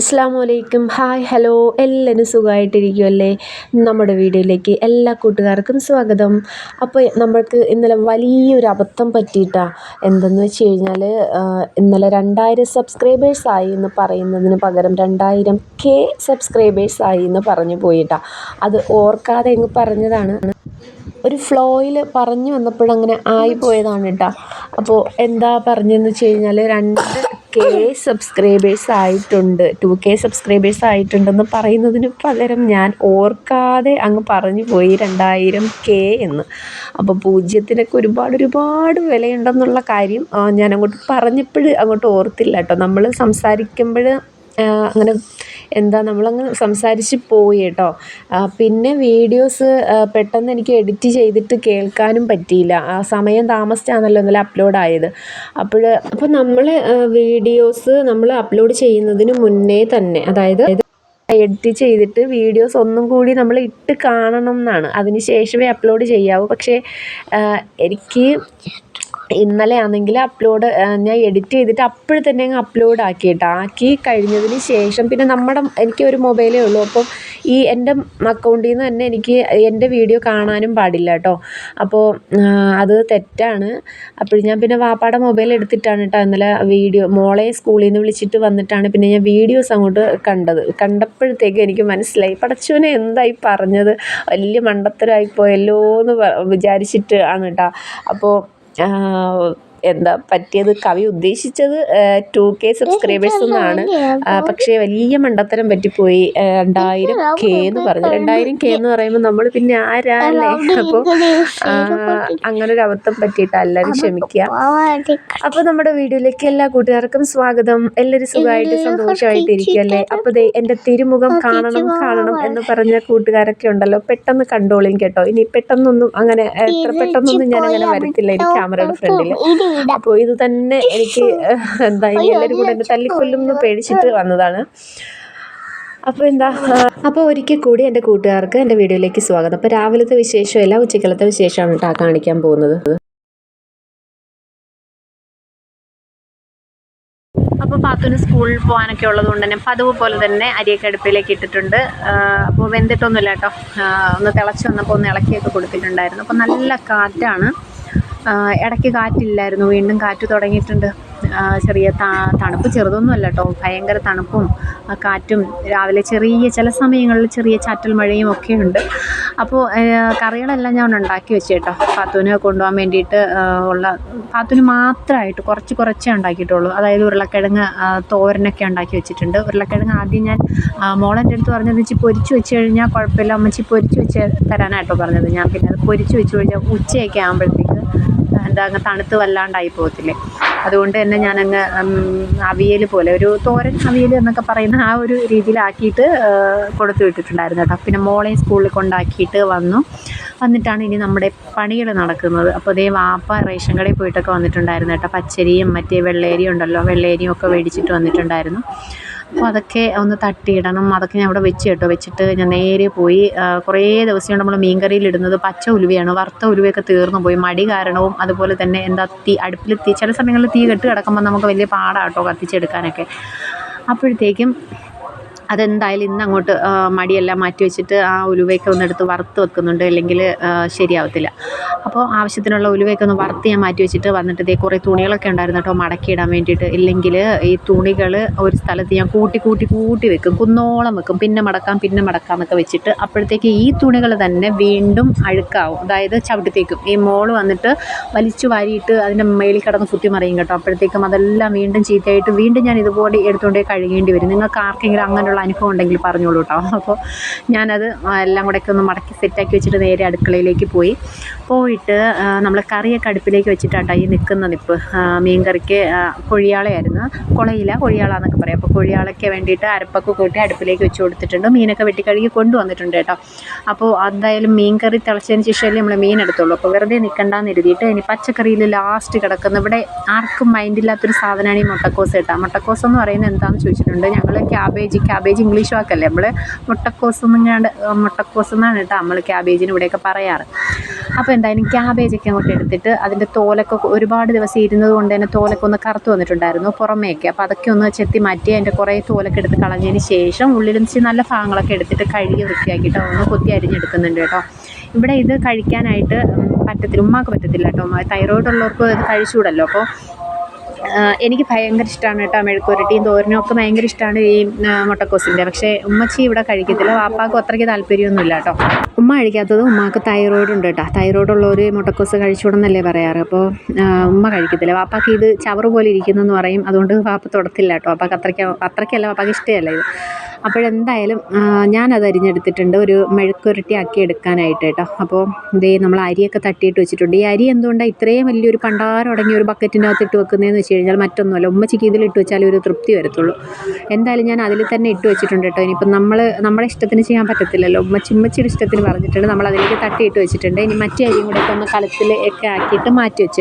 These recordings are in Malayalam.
അസ്സാം വലൈക്കും ഹായ് ഹലോ. എല്ലാവരും സുഖമായിട്ടിരിക്കുമല്ലേ നമ്മുടെ വീഡിയോയിലേക്ക് എല്ലാ കൂട്ടുകാർക്കും സ്വാഗതം. അപ്പോൾ നമ്മൾക്ക് ഇന്നലെ വലിയൊരു അബദ്ധം പറ്റിയിട്ടാണ് എന്തെന്ന് വെച്ച് കഴിഞ്ഞാൽ ഇന്നലെ രണ്ടായിരം സബ്സ്ക്രൈബേഴ്സ് ആയി എന്ന് പറയുന്നതിന് പകരം രണ്ടായിരം കെ സബ്സ്ക്രൈബേഴ്സ് ആയി എന്ന് പറഞ്ഞു പോയിട്ടാണ് അത് ഓർക്കാതെ അങ്ങ് പറഞ്ഞതാണ്. ഒരു ഫ്ലോയിൽ പറഞ്ഞു വന്നപ്പോഴങ്ങനെ ആയിപ്പോയതാണ് കേട്ടോ. അപ്പോൾ എന്താ പറഞ്ഞതെന്ന് വെച്ച് കഴിഞ്ഞാൽ രണ്ട് കെ സബ്സ്ക്രൈബേഴ്സ് ആയിട്ടുണ്ട്. ടു കെ സബ്സ്ക്രൈബേഴ്സ് ആയിട്ടുണ്ടെന്ന് പറയുന്നതിന് പകരം ഞാൻ ഓർക്കാതെ അങ്ങ് പറഞ്ഞു പോയി രണ്ടായിരം കെ എന്ന്. അപ്പോൾ പൂജ്യത്തിനൊക്കെ ഒരുപാട് ഒരുപാട് വിലയുണ്ടെന്നുള്ള കാര്യം ഞാൻ അങ്ങോട്ട് പറഞ്ഞപ്പോൾ അങ്ങോട്ട് ഓർത്തില്ല കേട്ടോ. നമ്മൾ സംസാരിക്കുമ്പോൾ അങ്ങനെ എന്താ നമ്മളങ്ങ് സംസാരിച്ച് പോയി കേട്ടോ. പിന്നെ വീഡിയോസ് പെട്ടെന്ന് എനിക്ക് എഡിറ്റ് ചെയ്തിട്ട് കേൾക്കാനും പറ്റിയില്ല. ആ സമയം താമസിച്ചാണല്ലോ ഇന്നലെ അപ്ലോഡ് ആയത്. അപ്പോൾ അപ്പോൾ നമ്മൾ വീഡിയോസ് നമ്മൾ അപ്ലോഡ് ചെയ്യുന്നതിന് മുന്നേ തന്നെ അതായത് എഡിറ്റ് ചെയ്തിട്ട് വീഡിയോസ് ഒന്നും കൂടി നമ്മൾ ഇട്ട് കാണണം എന്നാണ്. അതിന് ശേഷമേ അപ്ലോഡ് ചെയ്യാവൂ. പക്ഷേ എനിക്ക് ഇന്നലെ ആണെങ്കിൽ അപ്ലോഡ് ഞാൻ എഡിറ്റ് ചെയ്തിട്ട് അപ്പോൾ തന്നെ അങ്ങ് അപ്ലോഡ് ആക്കി കേട്ടോ ആക്കി കഴിഞ്ഞതിന് ശേഷം പിന്നെ നമ്മുടെ എനിക്ക് ഒരു മൊബൈലേ ഉള്ളൂ. അപ്പം ഈ എന്റെ അക്കൗണ്ടിൽ നിന്ന് തന്നെ എനിക്ക് എന്റെ വീഡിയോ കാണാനും പാടില്ല കേട്ടോ അപ്പോൾ അത് തെറ്റാണ്. അപ്പോൾ ഞാൻ പിന്നെ വാപ്പാടെ മൊബൈൽ എടുത്തിട്ടാണ് കേട്ടോ ഇന്നലെ വീഡിയോ മോളെ സ്കൂളിൽ നിന്ന് വിളിച്ചിട്ട് വന്നിട്ടാണ് പിന്നെ ഞാൻ വീഡിയോസ് അങ്ങോട്ട് കണ്ടത്. കണ്ടപ്പോഴത്തേക്ക് എനിക്ക് മനസ്സിലായി. പടച്ചുവിനെ എന്തായി പറഞ്ഞത്? വലിയ മണ്ടത്തരായിപ്പോയല്ലോ എന്ന് വിചാരിച്ചിട്ട് ആണ് കേട്ടോ അപ്പോൾ じ。എന്താ പറ്റിയത്? കവി ഉദ്ദേശിച്ചത് ടു കെ സബ്സ്ക്രൈബേഴ്സ് എന്നാണ്. പക്ഷേ വലിയ മണ്ടത്തരം പറ്റിപ്പോയി. രണ്ടായിരം കെ എന്ന് പറഞ്ഞു. രണ്ടായിരം കെ എന്ന് പറയുമ്പോൾ നമ്മൾ പിന്നെ ആരാല്ലേ? അപ്പോൾ അങ്ങനെ ഒരു അബദ്ധം പറ്റിയിട്ട് എല്ലാവരും ക്ഷമിക്കുക അപ്പോൾ നമ്മുടെ വീഡിയോയിലേക്ക് എല്ലാ കൂട്ടുകാർക്കും സ്വാഗതം. എല്ലാവരും സുഖമായിട്ട് സന്തോഷമായിട്ട് ഇരിക്കുമല്ലേ അപ്പോൾ ദേ എന്റെ തിരുമുഖം കാണണം കാണണം എന്ന് പറഞ്ഞ കൂട്ടുകാരൊക്കെ ഉണ്ടല്ലോ. പെട്ടെന്ന് കണ്ടോളിയും കേട്ടോ. ഇനി പെട്ടെന്നൊന്നും അങ്ങനെ എത്ര പെട്ടെന്നൊന്നും ഞാൻ അങ്ങനെ വരത്തില്ല. ഈ ക്യാമറയുടെ ഫ്രണ്ടിൽ അപ്പോൾ ഇത് തന്നെ എനിക്ക് എന്താ ഇനി എല്ലാവരും കൂടെ എന്നെ തല്ലിക്കൊല്ലും എന്ന് പേടിച്ചിട്ട് വന്നതാണ്. അപ്പോൾ എന്താ അപ്പോൾ ഒരിക്കൽ കൂടി എന്റെ കൂട്ടുകാർക്ക് എന്റെ വീഡിയോയിലേക്ക് സ്വാഗതം. അപ്പോൾ രാവിലത്തെ വിശേഷമല്ല ഉച്ചക്കലത്തെ വിശേഷമാണ് കേട്ടോ കാണിക്കാൻ പോകുന്നത്. അപ്പോൾ പാത്തുന് സ്കൂളിൽ പോകാനൊക്കെ ഉള്ളതുകൊണ്ട് തന്നെ പതിവ് പോലെ തന്നെ അരിയൊക്കെ അടുപ്പിലേക്ക് ഇട്ടിട്ടുണ്ട്. അപ്പോൾ വെന്തിട്ടൊന്നുമില്ല കേട്ടോ. ഒന്ന് തിളച്ച് വന്നപ്പോൾ ഒന്ന് ഇളക്കിയൊക്കെ കൊടുത്തിട്ടുണ്ടായിരുന്നു. അപ്പോൾ നല്ല കാറ്റാണ്. ഇടയ്ക്ക് കാറ്റില്ലായിരുന്നു. വീണ്ടും കാറ്റ് തുടങ്ങിയിട്ടുണ്ട്. ചെറിയ തണുപ്പ് ചെറുതൊന്നുമല്ല കേട്ടോ ഭയങ്കര തണുപ്പും കാറ്റും രാവിലെ ചെറിയ ചില സമയങ്ങളിൽ ചെറിയ ചാറ്റൽ മഴയും ഒക്കെ ഉണ്ട്. അപ്പോൾ കറികളെല്ലാം ഞാൻ ഉണ്ടാക്കി വെച്ചു കേട്ടോ പാത്തുവിന് കൊണ്ടുപോകാൻ വേണ്ടിയിട്ട് ഉള്ള പാത്തുവിന് മാത്രമായിട്ട് കുറച്ച് കുറച്ചേ ഉണ്ടാക്കിയിട്ടുള്ളൂ. അതായത് ഉരുളക്കിഴങ്ങ് തോരനൊക്കെ ഉണ്ടാക്കി വെച്ചിട്ടുണ്ട്. ഉരുളക്കിഴങ്ങ് ആദ്യം ഞാൻ മോളെന്റെ അടുത്ത് പറഞ്ഞത് വെച്ച് പൊരിച്ച് വെച്ച് കഴിഞ്ഞാൽ കുഴപ്പമില്ല. അമ്മച്ചി പൊരിച്ച് വെച്ച് തരാനായിട്ടോ പറഞ്ഞത്. ഞാൻ പിന്നെ അത് പൊരിച്ച് വെച്ച് കഴിഞ്ഞാൽ ഉച്ചയൊക്കെ ആകുമ്പോഴത്തേക്ക് എന്താ അങ്ങ് തണുത്ത് വല്ലാണ്ടായി പോകത്തില്ലേ? അതുകൊണ്ട് തന്നെ ഞാനങ്ങ് അവിയൽ പോലെ ഒരു തോരൻ അവിയൽ എന്നൊക്കെ പറയുന്ന ആ ഒരു രീതിയിലാക്കിയിട്ട് കൊടുത്തു വിട്ടിട്ടുണ്ടായിരുന്നു കേട്ടോ. പിന്നെ മോളെ സ്കൂളിൽ കൊണ്ടാക്കിയിട്ട് വന്നു. വന്നിട്ടാണ് ഇനി നമ്മുടെ പണികൾ നടക്കുന്നത്. അപ്പോൾ ഇതേ വാപ്പ റേഷൻ കടയിൽ പോയിട്ടൊക്കെ വന്നിട്ടുണ്ടായിരുന്നു കേട്ടോ. പച്ചരിയും മറ്റേ വെള്ളേരിയും ഉണ്ടല്ലോ വെള്ളേരിയും ഒക്കെ മേടിച്ചിട്ട് വന്നിട്ടുണ്ടായിരുന്നു. അപ്പോൾ അതൊക്കെ ഒന്ന് തട്ടിയിടണം. അതൊക്കെ ഞാൻ അവിടെ വെച്ച് കേട്ടോ. വെച്ചിട്ട് ഞാൻ നേരെ പോയി കുറേ ദിവസം നമ്മൾ മീൻ കറിയിലിടുന്നത് പച്ച ഉലുവയാണ്. വറുത്ത ഉലുവയൊക്കെ തീർന്നു പോയി. മടി കാരണവും അതുപോലെ തന്നെ എന്താ തീ അടുപ്പിൽ തീ ചില സമയങ്ങളിൽ തീ കെട്ട് കിടക്കുമ്പോൾ നമുക്ക് വലിയ പാടാട്ടോ കത്തിച്ചെടുക്കാനൊക്കെ. അപ്പോഴത്തേക്കും അതെന്തായാലും ഇന്ന് അങ്ങോട്ട് മടിയെല്ലാം മാറ്റി വെച്ചിട്ട് ആ ഉലുവയൊക്കെ ഒന്ന് എടുത്ത് വറുത്ത് വെക്കുന്നുണ്ട് അല്ലെങ്കിൽ ശരിയാവത്തില്ല. അപ്പോൾ ആവശ്യത്തിനുള്ള ഉലുവയൊക്കെ ഒന്ന് വറുത്ത് ഞാൻ മാറ്റി വെച്ചിട്ട് വന്നിട്ട് ഇതേ കുറേ തുണികളൊക്കെ ഉണ്ടായിരുന്നു കേട്ടോ മടക്കിയിടാൻ വേണ്ടിയിട്ട്. ഇല്ലെങ്കിൽ ഈ തുണികൾ ഒരു സ്ഥലത്ത് ഞാൻ കൂട്ടി കൂട്ടി കൂട്ടി വെക്കും കുന്നോളം വെക്കും. പിന്നെ മടക്കാം പിന്നെ മടക്കാം എന്നൊക്കെ വെച്ചിട്ട് അപ്പോഴത്തേക്ക് ഈ തുണികൾ തന്നെ വീണ്ടും അഴുക്കാവും. അതായത് ചവിട്ടിത്തേക്കും. ഈ മോൾ വന്നിട്ട് വലിച്ചു വാരിയിട്ട് അതിന്റെ മേളിൽ കിടന്ന് കുത്തി മറിയും കേട്ടോ. അപ്പോഴത്തേക്കും അതെല്ലാം വീണ്ടും ചീത്തയായിട്ട് വീണ്ടും ഞാൻ ഇതുപോലെ എടുത്തുകൊണ്ടേ കഴുകേണ്ടി വരും. നിങ്ങൾക്ക് ആർക്കെങ്കിലും അങ്ങനെയുള്ള അനുഭവം ഉണ്ടെങ്കിൽ പറഞ്ഞോളൂ കേട്ടോ അപ്പോൾ ഞാനത് എല്ലാം കൂടെയൊക്കെ ഒന്ന് മടക്കി സെറ്റാക്കി വെച്ചിട്ട് നേരെ അടുക്കളയിലേക്ക് പോയി. പോയിട്ട് നമ്മൾ കറിയൊക്കെ അടുപ്പിലേക്ക് വെച്ചിട്ടാണ് ഈ നിൽക്കുന്ന നിപ്പ് മീൻകറിക്ക് കൊഴിയാളയായിരുന്നു. കുളയില കൊഴിയാള എന്നൊക്കെ പറയും. അപ്പോൾ കൊഴിയാളയ്ക്ക് വേണ്ടിയിട്ട് അരപ്പൊക്കെ കൂട്ടി അടുപ്പിലേക്ക് വെച്ച് കൊടുത്തിട്ടുണ്ട്. മീനൊക്കെ വെട്ടിക്കഴുകി കൊണ്ടുവന്നിട്ടുണ്ട് കേട്ടോ അപ്പോൾ അതായാലും മീൻ കറി തിളച്ചതിന് ശേഷമല്ലേ നമ്മൾ മീൻ എടുത്തുള്ളൂ. അപ്പോൾ വെറുതെ നിൽക്കണ്ടെന്ന് എഴുതിയിട്ട് ഇനി പച്ചക്കറിയിൽ ലാസ്റ്റ് കിടക്കുന്ന ഇവിടെ ആർക്കും മൈൻഡില്ലാത്തൊരു സാധനമാണ് ഈ മുട്ടക്കോസ് കേട്ടോ മുട്ടക്കോസ് എന്ന് പറയുന്നത് എന്താണെന്ന് ചോദിച്ചിട്ടുണ്ട്. ഞങ്ങൾ ക്യാബേജ് ക്യാബേജ് ഇംഗ്ലീഷ് വാക്കല്ലേ? നമ്മൾ മുട്ടക്കോസ് എന്നിങ്ങാണ്ട് മുട്ടക്കോസ് എന്നാണ് കേട്ടോ നമ്മൾ ക്യാബേജിന് ഇവിടെയൊക്കെ പറയാറ്. അപ്പോൾ എന്തായാലും ക്യാബേജൊക്കെ അങ്ങോട്ട് എടുത്തിട്ട് അതിന്റെ തോലൊക്കെ ഒരുപാട് ദിവസം ഇരുന്നത് കൊണ്ട് തന്നെ തോലൊക്കെ ഒന്ന് കറുത്ത് വന്നിട്ടുണ്ടായിരുന്നു പുറമേയൊക്കെ അപ്പോൾ അതൊക്കെ ഒന്ന് ചെത്തി മാറ്റി അതിന്റെ കുറേ തോലൊക്കെ എടുത്ത് കളഞ്ഞതിന് ശേഷം ഉള്ളിൽ വെച്ച് നല്ല ഭാഗങ്ങളൊക്കെ എടുത്തിട്ട് കഴുകി വൃത്തിയാക്കിയിട്ട് ഒന്ന് കൊത്തി അരിഞ്ഞെടുക്കുന്നുണ്ട് കേട്ടോ. ഇവിടെ ഇത് കഴിക്കാനായിട്ട് പറ്റത്തില്ല ഉമ്മാക്ക് പറ്റത്തില്ല കേട്ടോ. തൈറോയിഡ് ഉള്ളവർക്ക് ഇത് കഴിച്ചുകൂടല്ലോ. അപ്പോൾ എനിക്ക് ഭയങ്കര ഇഷ്ടമാണ് കേട്ടോ മെഴുക്കുരട്ടിയും തോരനും ഒക്കെ ഭയങ്കര ഇഷ്ടമാണ് ഈ മുട്ടക്കോസിന്റെ. പക്ഷേ ഉമ്മച്ചി ഇവിടെ കഴിക്കത്തില്ല വാപ്പാക്കും അത്രയ്ക്ക് താല്പര്യമൊന്നുമില്ല കേട്ടോ. ഉമ്മ കഴിക്കാത്തത് ഉമ്മാക്ക് തൈറോയ്ഡ് ഉണ്ട് കേട്ടോ തൈറോയ്ഡ് ഉള്ളവർ മുട്ടക്കോസ് കഴിച്ചുകൂടെന്നല്ലേ പറയാറ്. അപ്പോൾ ഉമ്മ കഴിക്കത്തില്ല. വാപ്പാക്ക് ഇത് ചവറ് പോലെ ഇരിക്കുന്നെന്ന് പറയും. അതുകൊണ്ട് വാപ്പ തുടത്തില്ല കേട്ടോ വാപ്പാക്ക് അത്രയ്ക്ക് അത്രയ്ക്കല്ല വാപ്പാക്ക് ഇഷ്ടമല്ല ഇത്. അപ്പോഴെന്തായാലും ഞാനത് അരിഞ്ഞെടുത്തിട്ടുണ്ട്. ഒരു മെഴുക്കുരട്ടി ആക്കി എടുക്കാനായിട്ട് കേട്ടോ അപ്പോൾ ഇതേ നമ്മൾ അരിയൊക്കെ തട്ടിയിട്ട് വെച്ചിട്ടുണ്ട്. ഈ അരി എന്തുകൊണ്ടാണ് ഇത്രയും വലിയൊരു പണ്ടാരം അടങ്ങിയ ഒരു ബക്കറ്റിന്റെ അകത്ത് ഇട്ട് വെക്കുന്നതെന്ന് വെച്ച് കഴിഞ്ഞാൽ മറ്റൊന്നുമല്ല. ഉമ്മച്ചിക്ക് ഇതിൽ ഇട്ട് വെച്ചാൽ ഒരു തൃപ്തി വരത്തുള്ളൂ. എന്തായാലും ഞാൻ അതിൽ തന്നെ ഇട്ട് വെച്ചിട്ടുണ്ട് കേട്ടോ ഇനിയിപ്പം നമ്മൾ നമ്മുടെ ഇഷ്ടത്തിന് ചെയ്യാൻ പറ്റത്തില്ലല്ലോ. ഉമ്മച്ചി ഉമ്മച്ചിയുടെ ഇഷ്ടത്തിന് പറഞ്ഞിട്ടുണ്ട്. നമ്മൾ അതിലേക്ക് തട്ടിയിട്ട് വെച്ചിട്ടുണ്ട്. ഇനി മറ്റേ അരിയും കൂടെ ഒക്കെ ഒന്ന് കളത്തിൽ ഒക്കെ ആക്കിയിട്ട് മാറ്റി വെച്ച്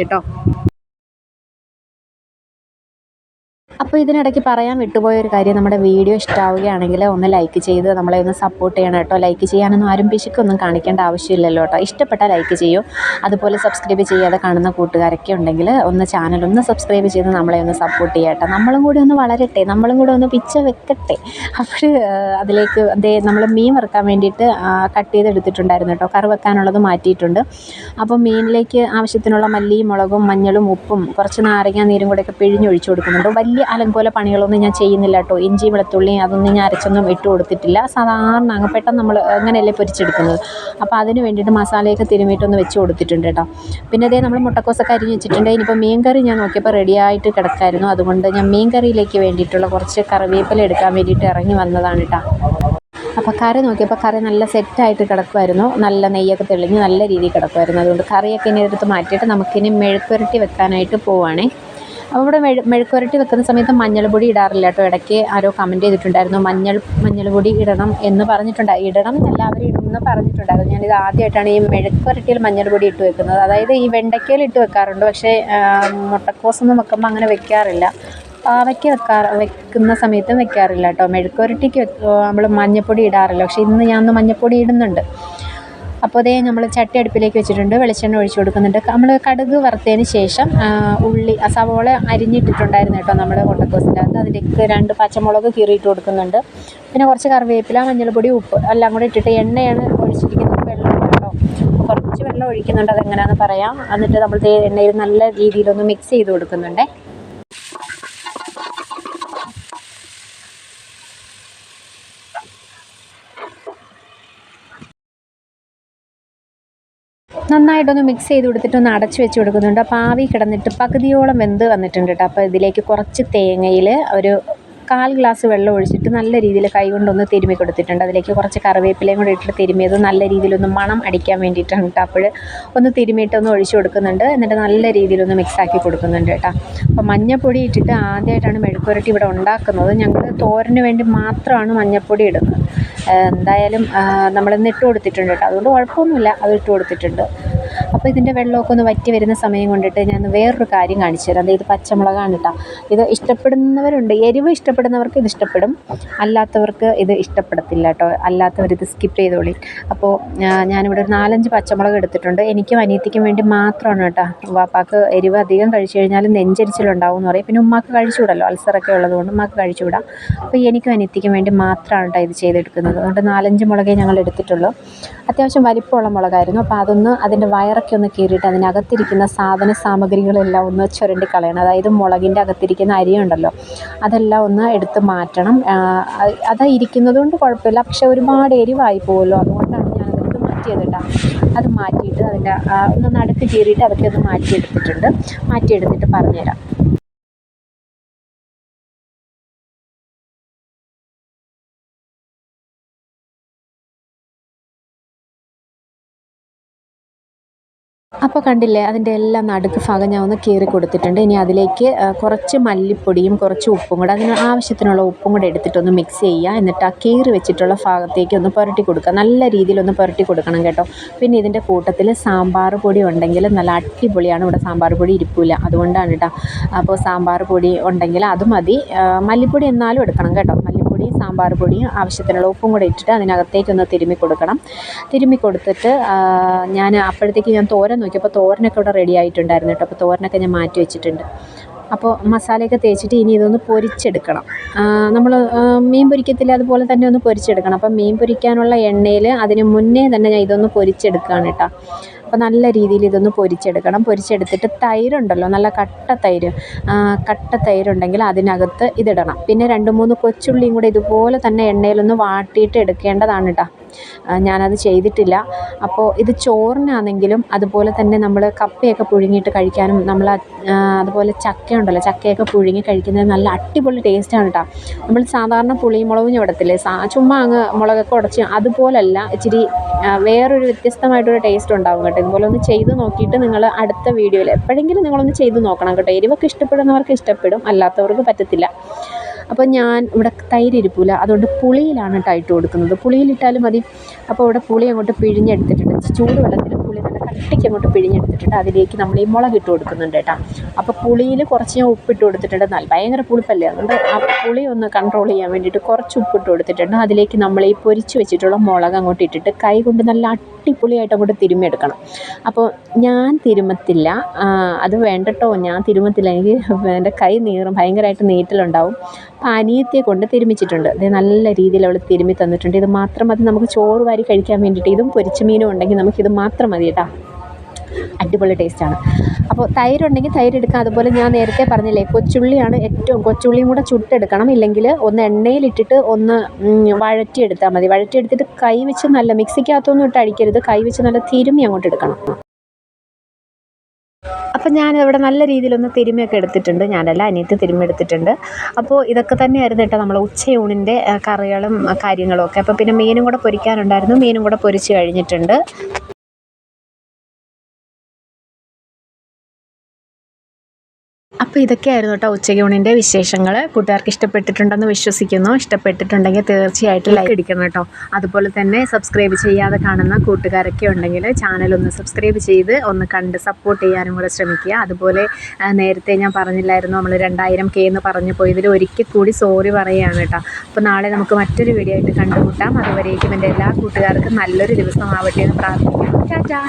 അപ്പോൾ ഇതിനിടയ്ക്ക് പറയാൻ വിട്ടുപോയ ഒരു കാര്യം നമ്മുടെ വീഡിയോ ഇഷ്ടമാവുകയാണെങ്കിൽ ഒന്ന് ലൈക്ക് ചെയ്ത് നമ്മളെ ഒന്ന് സപ്പോർട്ട് ചെയ്യണം കേട്ടോ. ലൈക്ക് ചെയ്യാനൊന്നും ആരും പിശുക്കൊന്നും കാണിക്കേണ്ട ആവശ്യമില്ലല്ലോ കേട്ടോ. ഇഷ്ടപ്പെട്ടാൽ ലൈക്ക് ചെയ്യൂ. അതുപോലെ സബ്സ്ക്രൈബ് ചെയ്യാതെ കാണുന്ന കൂട്ടുകാരൊക്കെ ഉണ്ടെങ്കിൽ ഒന്ന് ചാനൽ ഒന്ന് സബ്സ്ക്രൈബ് ചെയ്ത് നമ്മളെ ഒന്ന് സപ്പോർട്ട് ചെയ്യട്ടെ നമ്മളും കൂടി ഒന്ന് വളരട്ടെ. നമ്മളും കൂടി ഒന്ന് പിച്ച വെക്കട്ടെ. അപ്പോൾ അതിലേക്ക് അതേ നമ്മൾ മീൻ വറുക്കാൻ വേണ്ടിയിട്ട് കട്ട് ചെയ്തെടുത്തിട്ടുണ്ടായിരുന്നു കേട്ടോ. കറി വെക്കാനുള്ളത് മാറ്റിയിട്ടുണ്ട്. അപ്പോൾ മീനിലേക്ക് ആവശ്യത്തിനുള്ള മല്ലിയും മുളകും മഞ്ഞളും ഉപ്പും കുറച്ച് നാരങ്ങ നീരും കൂടെയൊക്കെ പിഴിഞ്ഞൊഴിച്ചു കൊടുക്കുന്നുണ്ട്. വലിയ അലങ്കോല പണികളൊന്നും ഞാൻ ചെയ്യുന്നില്ല കേട്ടോ. ഇഞ്ചി വെളുത്തുള്ളി അതൊന്നും ഞാൻ അരച്ചൊന്നും ഇട്ട് കൊടുത്തിട്ടില്ല. സാധാരണ അങ്ങ് പെട്ടെന്ന് നമ്മൾ അങ്ങനെയല്ലേ പൊരിച്ചെടുക്കുന്നത്. അപ്പോൾ അതിന് വേണ്ടിയിട്ട് മസാലയൊക്കെ തിരുമിയിട്ടൊന്ന് വെച്ച് കൊടുത്തിട്ടുണ്ട് കേട്ടോ. പിന്നെ അതേ നമ്മൾ മുട്ടക്കോസൊക്കെ അരിഞ്ഞ് വെച്ചിട്ടുണ്ട്. ഇനിയിപ്പോൾ മീൻ കറി ഞാൻ നോക്കിയപ്പോൾ റെഡിയായിട്ട് കിടക്കായിരുന്നു. അതുകൊണ്ട് ഞാൻ മീൻ കറിയിലേക്ക് വേണ്ടിയിട്ടുള്ള കുറച്ച് കറിവേപ്പില എടുക്കാൻ വേണ്ടിയിട്ട് ഇറങ്ങി വന്നതാണ് കേട്ടോ. അപ്പോൾ കറി നോക്കിയപ്പോൾ കറി നല്ല സെറ്റായിട്ട് കിടക്കുമായിരുന്നു നല്ല നെയ്യൊക്കെ തെളിഞ്ഞ് നല്ല രീതിയിൽ കിടക്കുമായിരുന്നു അതുകൊണ്ട് കറിയൊക്കെ ഇനി എടുത്ത് മാറ്റിയിട്ട് നമുക്കിനി മെഴുക്കുരട്ടി വെക്കാനായിട്ട് പോവുകയാണേ അപ്പോൾ ഇവിടെ മെഴു മെഴുക്കുരട്ടി വെക്കുന്ന സമയത്ത് മഞ്ഞൾപ്പൊടി ഇടാറില്ല കേട്ടോ. ഇടയ്ക്ക് ആരോ കമന്റ് ചെയ്തിട്ടുണ്ടായിരുന്നു മഞ്ഞൾ മഞ്ഞൾപ്പൊടി ഇടണം എന്ന് പറഞ്ഞിട്ടുണ്ടായി ഇടണം എന്നല്ല അവർ ഇടുമെന്ന് പറഞ്ഞിട്ടുണ്ടായിരുന്നു. ഞാനിത് ആദ്യമായിട്ടാണ് ഈ മെഴുക്കുരട്ടിയിൽ മഞ്ഞൾപ്പൊടി ഇട്ട് വെക്കുന്നത്. അതായത് ഈ വെണ്ടയ്ക്കയിൽ ഇട്ട് വെക്കാറുണ്ട്. പക്ഷേ മുട്ടക്കോസൊന്നും വെക്കുമ്പോൾ അങ്ങനെ വെക്കാറില്ല. പാവയ്ക്ക് വെക്കാറ് വെക്കുന്ന സമയത്തും വെക്കാറില്ല കേട്ടോ. മെഴുക്കുരട്ടിക്ക് നമ്മൾ മഞ്ഞൾപ്പൊടി ഇടാറില്ല. പക്ഷേ ഇന്ന് ഞാൻ ഒന്ന് മഞ്ഞൾപ്പൊടി ഇടുന്നുണ്ട്. അപ്പോൾ അതേ നമ്മൾ ചട്ടി അടുപ്പിലേക്ക് വെച്ചിട്ടുണ്ട് വെളിച്ചെണ്ണ ഒഴിച്ച് കൊടുക്കുന്നുണ്ട്. നമ്മൾ കടുക് വറുത്തതിന് ശേഷം ഉള്ളി സവോള അരിഞ്ഞിട്ടിട്ടുണ്ടായിരുന്നു കേട്ടോ നമ്മൾ കൊട്ടക്കോസിന്റെ അകത്ത് അതിലേക്ക് രണ്ട് പച്ചമുളക് കീറിയിട്ട് കൊടുക്കുന്നുണ്ട്. പിന്നെ കുറച്ച് കറിവേപ്പില മഞ്ഞൾപ്പൊടി ഉപ്പ് എല്ലാം കൂടെ ഇട്ടിട്ട് എണ്ണയാണ് ഒഴിച്ചിരിക്കുന്നത്. വെള്ളം കേട്ടോ. കുറച്ച് വെള്ളം ഒഴിക്കുന്നുണ്ട് അതെങ്ങനെയാണെന്ന് പറയാം. എന്നിട്ട് നമ്മൾ എണ്ണയിൽ നല്ല രീതിയിലൊന്ന് മിക്സ് ചെയ്ത് കൊടുക്കുന്നുണ്ടേ. നന്നായിട്ടൊന്ന് മിക്സ് ചെയ്ത് കൊടുത്തിട്ട് ഒന്ന് അടച്ച് വെച്ച് കൊടുക്കുന്നുണ്ട്. അപ്പോൾ ആവി കിടന്നിട്ട് പകുതിയോളം വെന്ത് വന്നിട്ടുണ്ട് കേട്ടോ. അപ്പോൾ ഇതിലേക്ക് കുറച്ച് തേങ്ങയിൽ ഒരു കാൽ ഗ്ലാസ് വെള്ളം ഒഴിച്ചിട്ട് നല്ല രീതിയിൽ കൈ കൊണ്ടൊന്ന് തിരുമ്മി കൊടുത്തിട്ടുണ്ട്. അതിലേക്ക് കുറച്ച് കറിവേപ്പിലയും കൂടി ഇട്ടിട്ട് തിരുമിയത് നല്ല രീതിയിലൊന്ന് മണം അടിക്കാൻ വേണ്ടിയിട്ടാണ് കേട്ടോ. അപ്പോൾ ഒന്ന് തിരുമിയിട്ട് ഒന്ന് ഒഴിച്ച് കൊടുക്കുന്നുണ്ട്. എന്നിട്ട് നല്ല രീതിയിലൊന്ന് മിക്സാക്കി കൊടുക്കുന്നുണ്ട് കേട്ടോ. അപ്പോൾ മഞ്ഞപ്പൊടി ഇട്ടിട്ട് ആദ്യമായിട്ടാണ് മെഴുക്കുരട്ടി ഇവിടെ ഉണ്ടാക്കുന്നത്. ഞങ്ങൾ തോരന് വേണ്ടി മാത്രമാണ് മഞ്ഞപ്പൊടി ഇടുന്നത്. എന്തായാലും നമ്മളിന്ന് ഇട്ട് കൊടുത്തിട്ടുണ്ട് കേട്ടോ. അതുകൊണ്ട് കുഴപ്പമൊന്നുമില്ല. അത് ഇട്ട് കൊടുത്തിട്ടുണ്ട്. അപ്പോൾ ഇതിന്റെ വെള്ളമൊക്കെ ഒന്ന് വറ്റി വരുന്ന സമയം കൊണ്ടിട്ട് ഞാൻ വേറൊരു കാര്യം കാണിച്ചു തരാം. അതായത് പച്ചമുളകാണ് കേട്ടോ ഇത് ഇഷ്ടപ്പെടുന്നവരുണ്ട്. എരിവ് ഇഷ്ടപ്പെടുന്നവർക്ക് ഇത് ഇഷ്ടപ്പെടും. അല്ലാത്തവർക്ക് ഇത് ഇഷ്ടപ്പെടത്തില്ല കേട്ടോ അല്ലാത്തവർ ഇത് സ്കിപ്പ് ചെയ്തോളി. അപ്പോൾ ഞാനിവിടെ ഒരു നാലഞ്ച് പച്ചമുളക് എടുത്തിട്ടുണ്ട്. എനിക്കും അനിയത്തിക്കും വേണ്ടി മാത്രമാണ് കേട്ടോ വാപ്പാക്ക് എരിവ് അധികം കഴിച്ചു കഴിഞ്ഞാൽ നെഞ്ചരിച്ചിലുണ്ടാവും എന്ന് പറയും. പിന്നെ ഉമ്മാക്ക് കഴിച്ചുവിടല്ലോ അൾസറൊക്കെ ഉള്ളതുകൊണ്ട് ഉമ്മാക്ക് കഴിച്ചുവിടാം അപ്പോൾ എനിക്കും അനിയത്തിക്കും വേണ്ടി മാത്രമാണ് കേട്ടോ ഇത് ചെയ്തെടുക്കുന്നത്. അതുകൊണ്ട് നാലഞ്ച് മുളകേ ഞങ്ങൾ എടുത്തിട്ടുള്ളൂ. അത്യാവശ്യം വലിപ്പമുള്ള മുളകായിരുന്നു. അപ്പോൾ അതൊന്ന് അതിന്റെ വയറൊക്കെ ഒന്ന് കീറിയിട്ട് അതിനകത്തിരിക്കുന്ന സാധന സാമഗ്രികളെല്ലാം ഒന്ന് ചുരണ്ടി കളയണം. അതായത് മുളകിന്റെ അകത്തിരിക്കുന്ന അരിയുണ്ടല്ലോ അതെല്ലാം ഒന്ന് എടുത്ത് മാറ്റണം. അത് ഇരിക്കുന്നത് കൊണ്ട് കുഴപ്പമില്ല. പക്ഷെ ഒരുപാട് എരിവായി പോകുമല്ലോ അതുകൊണ്ടാണ് ഞാനതെടുത്ത് മാറ്റിയത് കേട്ടോ അത് മാറ്റിയിട്ട് അതിന്റെ ഒന്ന് നടുക്ക് കീറിയിട്ട് അതൊക്കെ ഒന്ന് മാറ്റിയെടുത്തിട്ടുണ്ട്. മാറ്റിയെടുത്തിട്ട് പറഞ്ഞുതരാം. അപ്പോൾ കണ്ടില്ലേ അതിന്റെ എല്ലാം നടുക്ക് ഭാഗം ഞാൻ ഒന്ന് കീറി കൊടുത്തിട്ടുണ്ട്. ഇനി അതിലേക്ക് കുറച്ച് മല്ലിപ്പൊടിയും കുറച്ച് ഉപ്പും കൂടെ അതിന് ആവശ്യത്തിനുള്ള ഉപ്പും കൂടെ എടുത്തിട്ടൊന്ന് മിക്സ് ചെയ്യുക. എന്നിട്ട് ആ കീറി വെച്ചിട്ടുള്ള ഭാഗത്തേക്ക് ഒന്ന് പുരട്ടി കൊടുക്കുക. നല്ല രീതിയിൽ ഒന്ന് പുരട്ടി കൊടുക്കണം കേട്ടോ. പിന്നെ ഇതിന്റെ കൂട്ടത്തിൽ സാമ്പാർ പൊടി ഉണ്ടെങ്കിൽ നല്ല അടിപൊളിയാണ്. ഇവിടെ സാമ്പാർ പൊടി ഇരിപ്പില്ല അതുകൊണ്ടാണ് കേട്ടോ അപ്പോൾ സാമ്പാർ പൊടി ഉണ്ടെങ്കിൽ അത് മതി. മല്ലിപ്പൊടി എന്നാലും എടുക്കണം കേട്ടോ. മല്ലിപ്പൊടി പൊടിയും സാമ്പാർ പൊടിയും ആവശ്യത്തിനുള്ള ഉപ്പും കൂടെ ഇട്ടിട്ട് അതിനകത്തേക്കൊന്ന് തിരുമ്മി കൊടുക്കണം. തിരുമ്മി കൊടുത്തിട്ട് ഞാൻ അപ്പോഴത്തേക്ക് ഞാൻ തോരൻ നോക്കിയപ്പോൾ തോരനൊക്കെ ഇവിടെ റെഡി ആയിട്ടുണ്ടായിരുന്നു കേട്ടോ. അപ്പോൾ തോരനൊക്കെ ഞാൻ മാറ്റി വെച്ചിട്ടുണ്ട്. അപ്പോൾ മസാലയൊക്കെ തേച്ചിട്ട് ഇനി ഇതൊന്ന് പൊരിച്ചെടുക്കണം. നമ്മൾ മീൻ പൊരിക്കത്തില്ല അതുപോലെ തന്നെ ഒന്ന് പൊരിച്ചെടുക്കണം. അപ്പം മീൻ പൊരിക്കാനുള്ള എണ്ണയിൽ അതിന് മുന്നേ തന്നെ ഞാൻ ഇതൊന്ന് പൊരിച്ചെടുക്കുകയാണ് കേട്ടോ. അപ്പോൾ നല്ല രീതിയിൽ ഇതൊന്ന് പൊരിച്ചെടുക്കണം. പൊരിച്ചെടുത്തിട്ട് തൈരുണ്ടല്ലോ നല്ല കട്ട തൈര്. കട്ട തൈരുണ്ടെങ്കിൽ അതിനകത്ത് ഇതിടണം. പിന്നെ രണ്ട് മൂന്ന് കൊച്ചുള്ളിയും കൂടെ ഇതുപോലെ തന്നെ എണ്ണയിലൊന്ന് വാട്ടിയിട്ട് എടുക്കേണ്ടതാണ് കേട്ടോ ഞാനത് ചെയ്തിട്ടില്ല. അപ്പോൾ ഇത് ചോറിനാണെങ്കിലും അതുപോലെ തന്നെ നമ്മൾ കപ്പയൊക്കെ പുഴുങ്ങിയിട്ട് കഴിക്കാനും നമ്മൾ അതുപോലെ ചക്ക ഉണ്ടല്ലോ ചക്കയൊക്കെ പുഴുങ്ങി കഴിക്കുന്നത് നല്ല അടിപൊളി ടേസ്റ്റാണ് കേട്ടോ നമ്മൾ സാധാരണ പുളിയും മുളകും ചുടത്തില്ലേ സാ ചുമ്മാ അങ്ങ് മുളകൊക്കെ ഉടച്ച് അതുപോലല്ല ഇച്ചിരി വേറൊരു വ്യത്യസ്തമായിട്ടൊരു ടേസ്റ്റ് ഉണ്ടാവും കേട്ടോ. ഇതുപോലെ ഒന്ന് ചെയ്ത് നോക്കിയിട്ട് നിങ്ങൾ അടുത്ത വീഡിയോയിൽ എപ്പോഴെങ്കിലും നിങ്ങളൊന്ന് ചെയ്ത് നോക്കണം കേട്ടോ. എരിവൊക്കെ ഇഷ്ടപ്പെടുന്നവർക്ക് ഇഷ്ടപ്പെടും അല്ലാത്തവർക്ക് പറ്റത്തില്ല. അപ്പോൾ ഞാൻ ഇവിടെ തൈര് ഇരിപ്പില്ല. അതുകൊണ്ട് പുളിയിലാണ് കേട്ടോ ഇട്ട് കൊടുക്കുന്നത്. പുളിയിലിട്ടാലും മതി. അപ്പോൾ ഇവിടെ പുളി അങ്ങോട്ട് പിഴിഞ്ഞെടുത്തിട്ടുണ്ട്. ചൂടുവെള്ളത്തിൽ പുളി നല്ല കട്ടിക്ക് അങ്ങോട്ട് പിഴിഞ്ഞെടുത്തിട്ടുണ്ട്. അതിലേക്ക് നമ്മൾ ഈ മുളക് ഇട്ട് കൊടുക്കുന്നുണ്ട് കേട്ടോ. അപ്പോൾ പുളിയിൽ കുറച്ച് ഞാൻ ഉപ്പിട്ട് കൊടുത്തിട്ടുണ്ട്. നല്ല ഭയങ്കര പുളിപ്പല്ലേ? അതുകൊണ്ട് ആ പുളി ഒന്ന് കൺട്രോൾ ചെയ്യാൻ വേണ്ടിയിട്ട് കുറച്ച് ഉപ്പിട്ട് കൊടുത്തിട്ടുണ്ട്. അതിലേക്ക് നമ്മൾ ഈ പൊരിച്ച് വെച്ചിട്ടുള്ള മുളക് അങ്ങോട്ട് ഇട്ടിട്ട് കൈ കൊണ്ട് നല്ല അടിപൊളിയായിട്ട് അങ്ങോട്ട് തിരുമ്മിയെടുക്കണം. അപ്പോൾ ഞാൻ തിരുമത്തില്ല. അത് വേണ്ടട്ടോ. ഞാൻ തിരുമത്തില്ല. എനിക്ക് എന്റെ കൈ നീറും. ഭയങ്കരമായിട്ട് നീറ്റലുണ്ടാവും. അപ്പോൾ അനിയത്തിയെ കൊണ്ട് തിരുമിച്ചിട്ടുണ്ട്. അത് നല്ല രീതിയിൽ അവൾ തിരുമ്മി തന്നിട്ടുണ്ട്. ഇത് മാത്രം മതി നമുക്ക് ചോറ് വാരി കഴിക്കാൻ വേണ്ടിയിട്ട്. ഇതും പൊരിച്ച മീനും ഉണ്ടെങ്കിൽ നമുക്ക് ഇത് മാത്രം മതി കേട്ടോ. അടിപൊളി ടേസ്റ്റാണ് അപ്പോൾ തൈരുണ്ടെങ്കിൽ തൈര് എടുക്കാം. അതുപോലെ ഞാൻ നേരത്തെ പറഞ്ഞില്ലേ കൊച്ചുള്ളിയാണ് ഏറ്റവും കൊച്ചുള്ളിയും കൂടെ ചുട്ടെടുക്കണം. ഇല്ലെങ്കിൽ ഒന്ന് എണ്ണയിലിട്ടിട്ട് ഒന്ന് വഴറ്റിയെടുത്താൽ മതി. വഴറ്റിയെടുത്തിട്ട് കൈ വെച്ച് നല്ല മിക്സിക്കകത്തൊന്നും ഇട്ട് അടിക്കരുത്. കൈ വെച്ച് നല്ല തിരുമ്മി അങ്ങോട്ട് എടുക്കണം. അപ്പം ഞാനിവിടെ നല്ല രീതിയിലൊന്ന് തിരുമ്മിയൊക്കെ എടുത്തിട്ടുണ്ട്. ഞാനല്ല അനിയത്തി തിരുമ്മി എടുത്തിട്ടുണ്ട് അപ്പോൾ ഇതൊക്കെ തന്നെയായിരുന്നു കേട്ടോ നമ്മൾ ഉച്ചയൂണിന്റെ കറികളും കാര്യങ്ങളും ഒക്കെ. അപ്പോൾ പിന്നെ മീനും കൂടെ പൊരിക്കാനുണ്ടായിരുന്നു. മീനും കൂടെ പൊരിച്ച് കഴിഞ്ഞിട്ടുണ്ട്. അപ്പോൾ ഇതൊക്കെയായിരുന്നു കേട്ടോ ഉച്ചയൂണിന്റെ വിശേഷങ്ങൾ കൂട്ടുകാർക്ക് ഇഷ്ടപ്പെട്ടിട്ടുണ്ടെന്ന് വിശ്വസിക്കുന്നു. ഇഷ്ടപ്പെട്ടിട്ടുണ്ടെങ്കിൽ തീർച്ചയായിട്ടും ലൈക്ക് അടിക്കണം കേട്ടോ അതുപോലെ തന്നെ സബ്സ്ക്രൈബ് ചെയ്യാതെ കാണുന്ന കൂട്ടുകാരൊക്കെ ഉണ്ടെങ്കിൽ ചാനൽ ഒന്ന് സബ്സ്ക്രൈബ് ചെയ്ത് ഒന്ന് കണ്ട് സപ്പോർട്ട് ചെയ്യാനും കൂടെ ശ്രമിക്കുക. അതുപോലെ നേരത്തെ ഞാൻ പറഞ്ഞില്ലായിരുന്നു നമ്മൾ രണ്ടായിരം കെ എന്ന് പറഞ്ഞു പോയതിൽ ഒരിക്കൽ കൂടി സോറി പറയുകയാണ് കേട്ടോ അപ്പോൾ നാളെ നമുക്ക് മറ്റൊരു വീഡിയോ ആയിട്ട് കണ്ടുമുട്ടാം. അതുവരേക്കും എന്റെ എല്ലാ കൂട്ടുകാർക്കും നല്ലൊരു ദിവസം ആവട്ടെ എന്ന് പ്രാർത്ഥിക്കാം ടാറ്റാ.